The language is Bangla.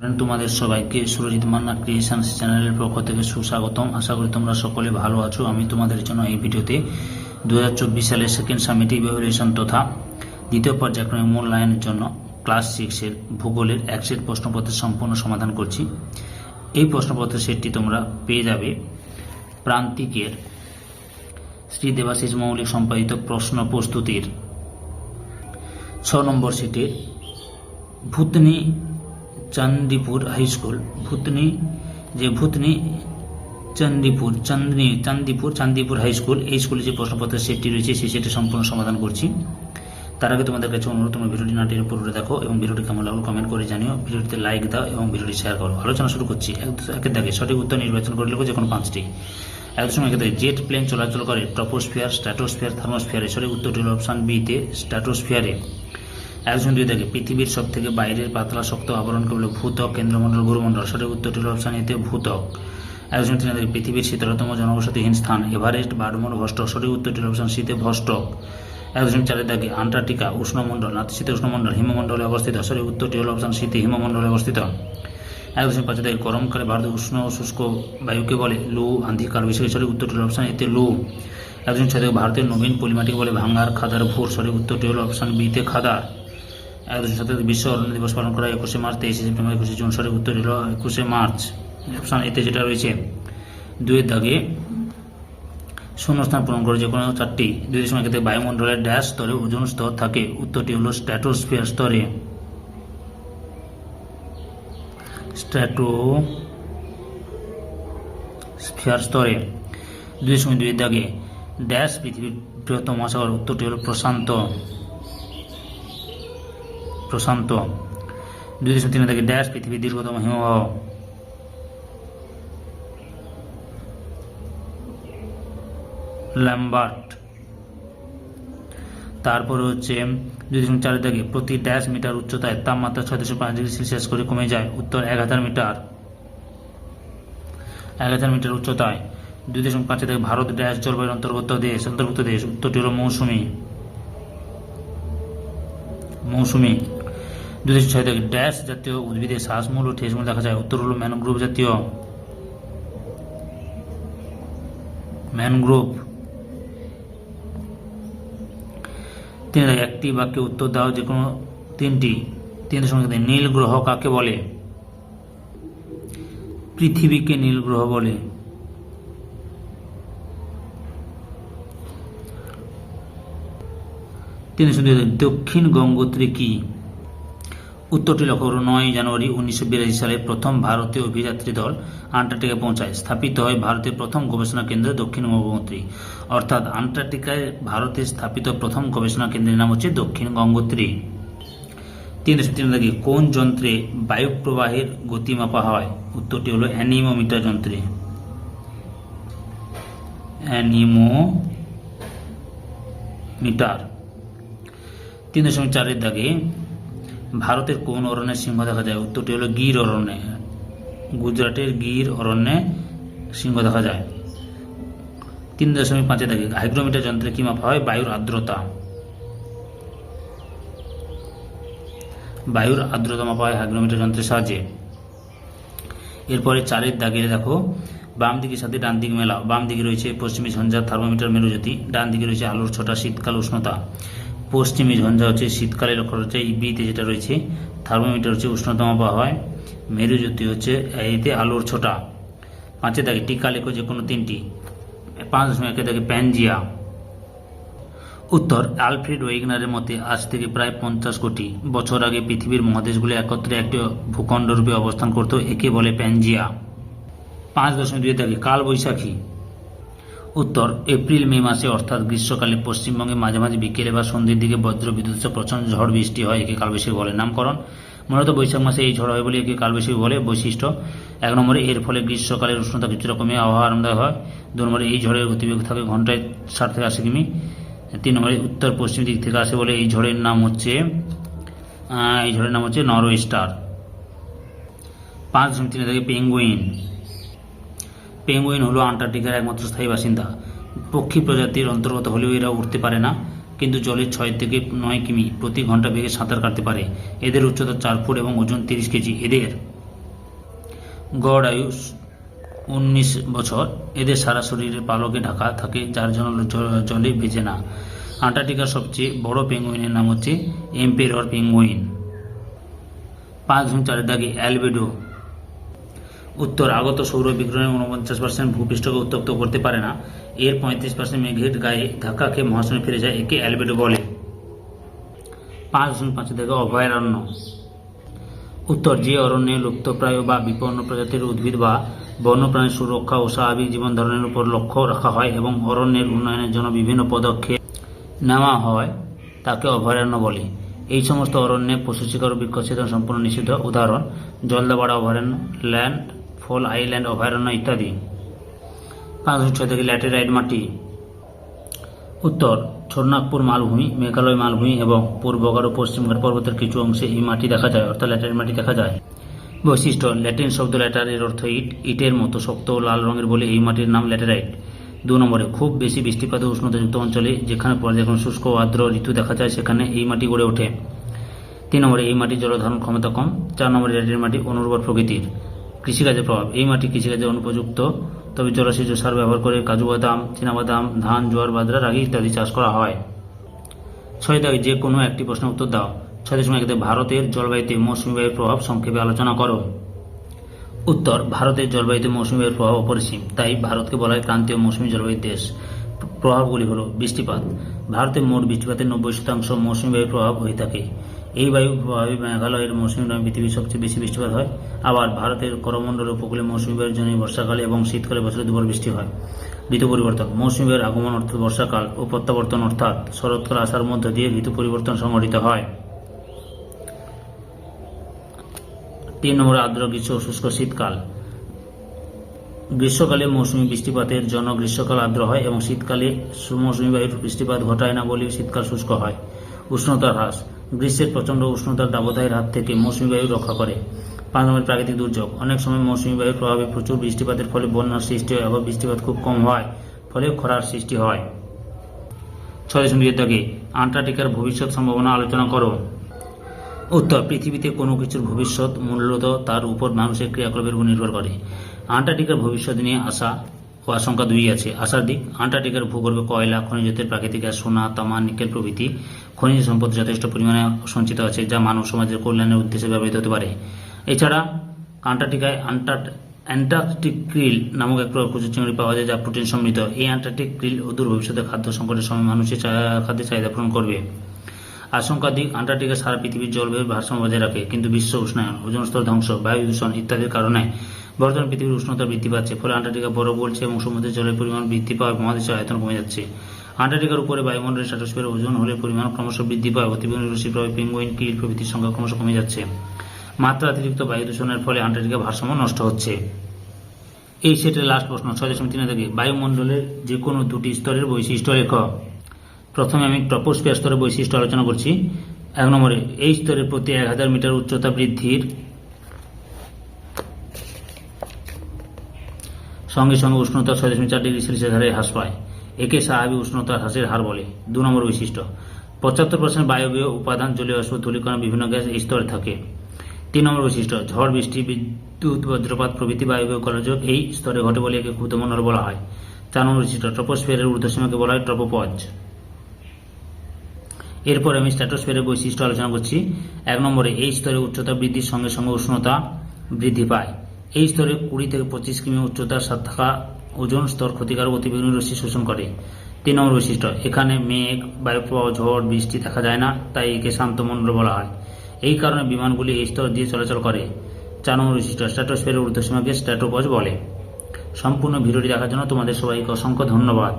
তোমাদের সবাইকে সুরজিৎ মান্না ক্রিয়েশন চ্যানেলের পক্ষ থেকে সুস্বাগতম। আশা করি তোমরা সকলে ভালো আছো। আমি তোমাদের জন্য এই ভিডিওতে দু হাজার চব্বিশ সালের সেকেন্ড সামিট ইভ্যালুয়েশন তথা দ্বিতীয় পর্যায়ক্রমে মূল্যায়নের জন্য ক্লাস সিক্সের ভূগোলের এক সেট প্রশ্নপত্রের সম্পূর্ণ সমাধান করছি। এই প্রশ্নপত্রের সেটটি তোমরা পেয়ে যাবে প্রান্তিকের শ্রী দেবাশিস মৌলিক সম্পাদিত প্রশ্ন প্রস্তুতির ছ নম্বর সেটে ভূতনি চান্দিপুর হাই স্কুল, ভূতনি, যে ভূতনি, চান্দিপুর, চান্দনি, চান্দিপুর চান্দিপুর হাই স্কুল, এই স্কুলে যে প্রশ্নপত্রের সেটটি রয়েছে, সেই সেটি সম্পূর্ণ সমাধান করছি। তার আগে তোমাদের কাছে অনুরোধ, তোমরা ভিডিওটি নাটির পুরোটা দেখো এবং ভিডিওটি কেমন লাগল কমেন্ট করে জানিও। ভিডিওটিতে লাইক দাও এবং ভিডিওটি শেয়ার করো। আলোচনা শুরু করছি। এক- একের দাগে সঠিক উত্তর নির্বাচন করে লেখো যে কোনো পাঁচটি। এক সময় ক্ষেত্রে জেট প্লেন চলাচল করে ট্রপোস্ফিয়ার স্ট্র্যাটোস্ফিয়ার থার্মোস্ফিয়ারে সঠিক উত্তরটি হল অপশান বিতে স্ট্র্যাটোস্ফিয়ারে একজন দুই দেখে পৃথিবীর সব থেকে বাইরের পাতলা শক্ত আবরণকে বলে ভূতক কেন্দ্রমণ্ডল, গুরুমণ্ডল, সঠিক উত্তরটি হল অপশান এতে ভূতক একজন তিন দেখে পৃথিবীর শীতলতম জনবসতিহীন স্থান, এভারেস্ট, বারমোর ভস্ট সঠিক উত্তরটি হল অপশান শীতে ভস্টক। একজন চারে দাগে আন্টার্কটিকা, উষ্ণমণ্ডল নাতিশীত উষ্ণমণ্ডল, হিমমণ্ডলে অবস্থিত, সঠিক উত্তরটি হল অপশান শীতে হিমমণ্ডলে অবস্থিত। একজন পাঁচে দাগে গরমকালে ভারতের উষ্ণ ও শুষ্ক বায়ুকে বলে লু আন্ধি বিশেষ সঠিক উত্তরটি হল অপশান এতে লু। একজন ছয় দাগে ভারতের নবীন পলিমাটিকে বলে ভাঙ্গার, খাদার, ভোর, সঠিক উত্তরটি হল অপশান বিতে খাদার। একজন সাথে বিশ্ব অরণ্য দিবস পালন করা একুশে মার্চ, তেইশে সেপ্টেম্বর, একুশে জুন সঠিক উত্তর হল একুশে মার্চ। অপশান এতে যেটা রয়েছে দুয়ের দাগে শূন্যস্থান পূরণ করে যে কোনো চারটি। দুই সময় ক্ষেত্রে বায়ুমণ্ডলের ড্যাশ স্তরে ওজন স্তর থাকে। উত্তরটি হল স্ট্র্যাটোস্ফিয়ার স্তরে। স্ট্র্যাটো স্ফিয়ার স্তরে। দুই সময় দুই দাগে ড্যাশ পৃথিবীর বৃহত্তম মহাসাগর, উত্তরটি হল প্রশান্ত। প্রশান্ত। দুই দশমিক তিন থেকে ড্যাশ পৃথিবীর দীর্ঘতম হিমবাহ। ল্যাম্বার্ট তারপরে হচ্ছে দুই দশমিক চারের দাগে প্রতি ড্যাশ মিটার উচ্চতায় তাপমাত্রা ছয় দশমিক পাঁচ ডিগ্রি সেলসিয়াস করে কমে যায়, উত্তর এক হাজার মিটার। এক হাজার মিটার উচ্চতায় দুই দশমিক পাঁচের থেকে ভারত ড্যাশ জলবায়ুর অন্তর্গত দেশ, অন্তর্ভুক্ত দেশ, উত্তরটি হল মৌসুমী। মৌসুমী। দশমিক ছয় থেকে ড্যাশ জাতীয় উদ্ভিদের শ্বাসমূল ও ঠেসমূল দেখা যায়। উত্তর হল ম্যানগ্রোভ জাতীয়। ম্যানগ্রোভ তিন একটি বাক্যে উত্তর দাও যে কোনো তিনটি। তিন তিন, নীল গ্রহ কাকে বলে? পৃথিবীকে নীল গ্রহ বলে। তিন দশমিক দক্ষিণ গঙ্গোত্রী কি? উত্তরটি লক্ষ্য করুন নয় জানুয়ারি উনিশশো বিরাশি সালে প্রথম ভারতীয় অভিযাত্রী দল আন্টার্কটিকা পৌঁছায়। স্থাপিত হয় ভারতের প্রথম গবেষণা কেন্দ্র দক্ষিণ গঙ্গোত্রী অর্থাৎ আন্টার্কটিকায় ভারতে স্থাপিত প্রথম গবেষণা কেন্দ্রের নাম হচ্ছে দক্ষিণ গঙ্গোত্রী। তিন দশমিক তিন দাগে কোন যন্ত্রে বায়ু প্রবাহের গতি মাপা হয়? উত্তরটি হলো অ্যানিমোমিটার যন্ত্রে। অ্যানিমোমিটার। তিন দশমিক চারের দাগে ভারতের কোন অরণ্যে সিংহ দেখা যায়? উত্তরটি হলো গির অরণ্যে। গুজরাটের গির অরণ্যে সিংহ দেখা যায়। তিন দশমিক পাঁচে দাগে হাইগ্রোমিটার যন্ত্রে কি মাপা হয়? বায়ুর আর্দ্রতা। বায়ুর আর্দ্রতা মাপা হয় হাইগ্রোমিটার যন্ত্রের সাহায্যে। এরপরে চারের দাগে দেখো। বাম দিকের সাথে ডান দিক মেলাও বাম দিকে রয়েছে পশ্চিমী ঝঞ্ঝা, থার্মোমিটার, মেরুজ্যোতি। ডান দিকে রয়েছে আলোর ছটা, শীতকাল, উষ্ণতা। পশ্চিমী ঝঞ্ঝা হচ্ছে শীতকালে লক্ষ্য হচ্ছে এই বিতে যেটা রয়েছে, থার্মোমিটার হচ্ছে উষ্ণতা মাপা হয় মেরুজ্যোতি হচ্ছে এতে আলোর ছোটা। পাঁচে থাকে টিকা লেখো যে কোনো তিনটি। পাঁচ দশমিক একে থাকে প্যানজিয়া। উত্তর, আলফ্রেড ওয়েগনারের মতে আজ থেকে প্রায় পঞ্চাশ কোটি বছর আগে পৃথিবীর মহাদেশগুলি একত্রে একটি ভূখণ্ডরূপে অবস্থান করত, একে বলে প্যানজিয়া। পাঁচ দশমিক দুই থাকে কাল বৈশাখী উত্তর এপ্রিল, মে মাসে অর্থাৎ গ্রীষ্মকালে পশ্চিমবঙ্গে মাঝে মাঝে বিকেলে বা সন্ধ্যের দিকে বজ্র বিদ্যুৎ প্রচণ্ড ঝড় বৃষ্টি হয়, একে কালবৈশাখী বলে নামকরণ। মূলত বৈশাখ মাসে এই ঝড় হয় বলে একে কালবৈশাখী বলে বৈশিষ্ট্য। এক নম্বরে, এর ফলে গ্রীষ্মকালের উষ্ণতা কিছুটা কমে আবহাওয়া আরামদায়ক হয়। দু নম্বরে, এই ঝড়ের গতিবেগ থাকে ঘন্টায় ষাট থেকে আশি কিমি। তিন নম্বরে, উত্তর পশ্চিম দিক থেকে আসে বলে এই ঝড়ের নাম হচ্ছে এই ঝড়ের নাম হচ্ছে নরও স্টার পাঁচ দশমিক তিন থেকে পেঙ্গুইন। পেঙ্গুইন হলো আন্টার্কটিকার একমাত্র স্থায়ী বাসিন্দা। পক্ষী প্রজাতির অন্তর্গত হলেও এরা উঠতে পারে না, কিন্তু জলের ছয় থেকে নয় কিমি প্রতি ঘণ্টা বেগে সাঁতার কাটতে পারে। এদের উচ্চতা চার ফুট এবং ওজন তিরিশ কেজি। এদের গড় আয়ু উনিশ বছর। এদের সারা শরীরে পালকে ঢাকা থাকে, যার জন্য জলে ভেজে না। আন্টার্কটিকার সবচেয়ে বড় পেঙ্গুইনের নাম হচ্ছে এম্পেরর পেঙ্গুইন। পাঁচ চারের দাগে অ্যালবেডো উত্তর আগত সৌর বিকিরণের উনপঞ্চাশ পার্সেন্ট ভূপৃষ্ঠকে উত্তপ্ত করতে পারে না। এর পঁয়ত্রিশ পার্সেন্ট মেঘের গায়ে ধাক্কা খেয়ে মহাশূন্যে ফিরে যায় একে অ্যালবেডো বলে। পাঁচ দশমিক পাঁচ থেকে অভয়ারণ্য। উত্তর যে অরণ্যে লুপ্তপ্রায় বা বিপন্ন প্রজাতির উদ্ভিদ বা বন্যপ্রাণীর সুরক্ষা ও স্বাভাবিক জীবন ধারণের উপর লক্ষ্য রাখা হয় এবং অরণ্যের উন্নয়নের জন্য বিভিন্ন পদক্ষেপ নেওয়া হয়, তাকে অভয়ারণ্য বলে। এই সমস্ত অরণ্যে পশু শিকার ও বৃক্ষচ্ছেদন সম্পূর্ণ নিষিদ্ধ। উদাহরণ, জলদাপাড়া অভয়ারণ্য, ল্যান্ড ফল আইল্যান্ড, অভয়ারণ্য ইত্যাদি। পাঁচ ছয় থেকে ল্যাটেরাইট মাটি। উত্তর ছোটনাগপুর মালভূমি, মেঘালয় মালভূমি এবং পূর্বঘাট ও পশ্চিমঘাট পর্বতের কিছু অংশে এই মাটি দেখা যায়, অর্থাৎ ল্যাটারাইট মাটি দেখা যায়। বৈশিষ্ট্য, ল্যাটিন শব্দ ল্যাটার এর অর্থ ইট, ইটের মতো শক্ত ও লাল রঙের বলে এই মাটির নাম ল্যাটেরাইট। দু নম্বরে, খুব বেশি বৃষ্টিপাত উষ্ণতাযুক্ত অঞ্চলে যেখানে পর্যায়ক্রমে শুষ্ক ও আর্দ্র ঋতু দেখা যায়, সেখানে এই মাটি গড়ে ওঠে। তিন নম্বরে, এই মাটির জলধারণ ক্ষমতা কম। চার নম্বরে, ল্যাটেরাইট মাটি অনুর্বর প্রকৃতির। কৃষিকাজের প্রভাব। এই মাটি কৃষিকাজে অনুপযুক্ত। তবে জলসেচ সার ব্যবহার করে কাজু বাদাম, চীনাবাদাম, ধান, জোয়ার, বাজরা, রাগি ইত্যাদি চাষ করা হয়। ছয় দাগে যে কোনো একটি প্রশ্নের উত্তর দাও। ছয় দশমিক ভারতের জলবায়ুতে মৌসুমী বায়ুর প্রভাব সংক্ষেপে আলোচনা করো। উত্তর, ভারতের জলবায়ুতে মৌসুমী বায়ুর প্রভাব অপরিসীম। তাই ভারতকে বলা হয় ক্রান্তীয় মৌসুমী জলবায়ুর দেশ। প্রভাবগুলি হল বৃষ্টিপাত। ভারতের মোট বৃষ্টিপাতের নব্বই শতাংশ মৌসুমী বায়ুর প্রভাব হয়ে থাকে। এই বায়ু প্রভাবে মেঘালয়ের মৌসুমী বায়ু পৃথিবীর সবচেয়ে বেশি বৃষ্টিপাত হয়। আবার ভারতের করমণ্ডল উপকূলে মৌসুমী বায়ুর জন্য বর্ষাকালে এবং শীতকালে বছরে দুবার বৃষ্টি হয়। ঋতু পরিবর্তন। মৌসুমী বায়ুর আগমন অর্থাৎ বর্ষাকাল ও প্রত্যাবর্তন অর্থাৎ শরৎকাল আসার মধ্য দিয়ে ঋতু পরিবর্তন সংঘটিত হয়। তিন নম্বরে, আর্দ্র গ্রীষ্ম শুষ্ক শীতকাল। গ্রীষ্মকালে মৌসুমী বৃষ্টিপাতের জন্য গ্রীষ্মকাল আর্দ্র হয় এবং শীতকালে মৌসুমী বায়ুর বৃষ্টিপাত ঘটায় না বলে শীতকাল শুষ্ক হয়। উষ্ণতা হ্রাস। গ্রীষ্মের প্রচণ্ড উষ্ণতার দাবদাহের হাত থেকে মৌসুমী বায়ু রক্ষা করে। পাঁচ নম্বর প্রাকৃতিক দুর্যোগ। অনেক সময় মৌসুমী বায়ুর প্রভাবে প্রচুর বৃষ্টিপাতের ফলে বন্যার সৃষ্টি হয়, আবার বৃষ্টিপাত খুব কম হয়, ফলে খরার সৃষ্টি হয়। ছয় দশমিক দাগে আন্টার্কটিকার ভবিষ্যৎ সম্ভাবনা আলোচনা করো। উত্তর, পৃথিবীতে কোনো কিছুর ভবিষ্যৎ মূলত তার উপর মানুষের ক্রিয়াকলাপের উপর নির্ভর করে। আন্টার্কটিকার ভবিষ্যৎ নিয়ে আশা ও আশঙ্কা দুই আছে। আশার দিক আন্টার্কটিকার ভূগর্ভে কয়লা, খনিজ প্রাকৃতিক গ্যাস সোনা, তামা, নিকেল প্রভৃতি খনিজ সম্পদ যথেষ্ট পরিমাণে সঞ্চিত আছে, যা মানব সমাজের কল্যাণের উদ্দেশ্যে ব্যবহৃত হতে পারে। এছাড়া আন্টার্কটিকায় আন্টার্ক, অ্যান্টার্কটিক ক্রিল নামক এক প্রচুর চিংড়ি পাওয়া যায়, যা প্রোটিন সমৃদ্ধ। এই অ্যান্টার্কটিক ক্রিল অদূর ভবিষ্যতে খাদ্য সংকটের সময় মানুষের খাদ্যের চাহিদা পূরণ করবে। আশঙ্কা দিক আন্টার্কটিকা সারা পৃথিবীর জলবায়ুর ভারসাম্য বজায় রাখে, কিন্তু বিশ্ব উষ্ণায়ন ওজন স্তর ধ্বংস, বায়ু দূষণ ইত্যাদির কারণে বর্তমান পৃথিবীর উষ্ণতা বৃদ্ধি পাচ্ছে, ফলে আন্টার্কটিকা বরফ গলছে এবং সমুদ্রের জলের পরিমাণ বৃদ্ধি পাওয়ায় মহাদেশের আয়তন কমে যাচ্ছে। আন্টার্কটিকার উপরে বায়ুমণ্ডলের স্ট্রাটোস্ফিয়ারের ওজন হলে পরিমাণ ক্রমশ বৃদ্ধি পায় অতিবেগুনি রশ্মি প্রভাবে পেঙ্গুইন, কিল প্রভৃতির সংখ্যা ক্রমশ কমে যাচ্ছে। মাত্রা অতিরিক্ত বায়ু দূষণের ফলে আন্টার্কটিকা ভারসাম্য নষ্ট হচ্ছে। এই সেটের লাস্ট প্রশ্ন, ছয় দশমিক তিনে থেকে বায়ুমণ্ডলের যে কোনো দুটি স্তরের বৈশিষ্ট্য লেখ। প্রথমে আমি ট্রপোস্ফিয়ার স্তরের বৈশিষ্ট্য আলোচনা করছি। এক নম্বরে, এই স্তরের প্রতি এক হাজার মিটার উচ্চতা বৃদ্ধির সঙ্গে সঙ্গে উষ্ণতা ছয় দশমিক চার ডিগ্রি সেলসিয়াস হারে হ্রাস পায়। একে স্বাভাবিক উষ্ণতা হ্রাসের হার বলে। দু নম্বর বৈশিষ্ট্য, পঁচাত্তর পার্সেন্ট বায়বীয় উপাদান জলীয় বাষ্প ধূলিকণা বিভিন্ন গ্যাস স্তরে থাকে। তিন নম্বর বৈশিষ্ট্য, ঝড়, বৃষ্টি, বিদ্যুৎ, বজ্রপাত প্রভৃতি বায়বীয় কলযোগ এই স্তরে ঘটে বলে একে ক্ষুদ্রমণ্ডল বলা হয়। চার নম্বর বৈশিষ্ট্য, ট্রপোস্ফিয়ারের ঊর্ধ্বসীমাকে বলা হয় ট্রপোপজ। এরপর আমি স্ট্র্যাটোস্ফিয়ারের বৈশিষ্ট্য আলোচনা করছি। এক নম্বরে, এই স্তরে উচ্চতা বৃদ্ধির সঙ্গে সঙ্গে উষ্ণতা বৃদ্ধি পায়। এই স্তরে কুড়ি থেকে পঁচিশ কিমি উচ্চতার সাথে থাকা ওজন স্তর ক্ষতিকারক অতিবেগুনি রশ্মি শোষণ করে। তিন নম্বর বৈশিষ্ট্য, এখানে মেঘ, বায়ুপ্রবাহ, ঝড়, বৃষ্টি দেখা যায় না, তাই একে শান্ত মণ্ডল বলা হয়। এই কারণে বিমানগুলি এই স্তর দিয়ে চলাচল করে। চার নম্বর বৈশিষ্ট্য স্ট্র্যাটোস্ফিয়ারের উর্ধ্বসীমাকে স্ট্যাটোপজ বলে। সম্পূর্ণ ভিডিওটি দেখার জন্য তোমাদের সবাইকে অসংখ্য ধন্যবাদ।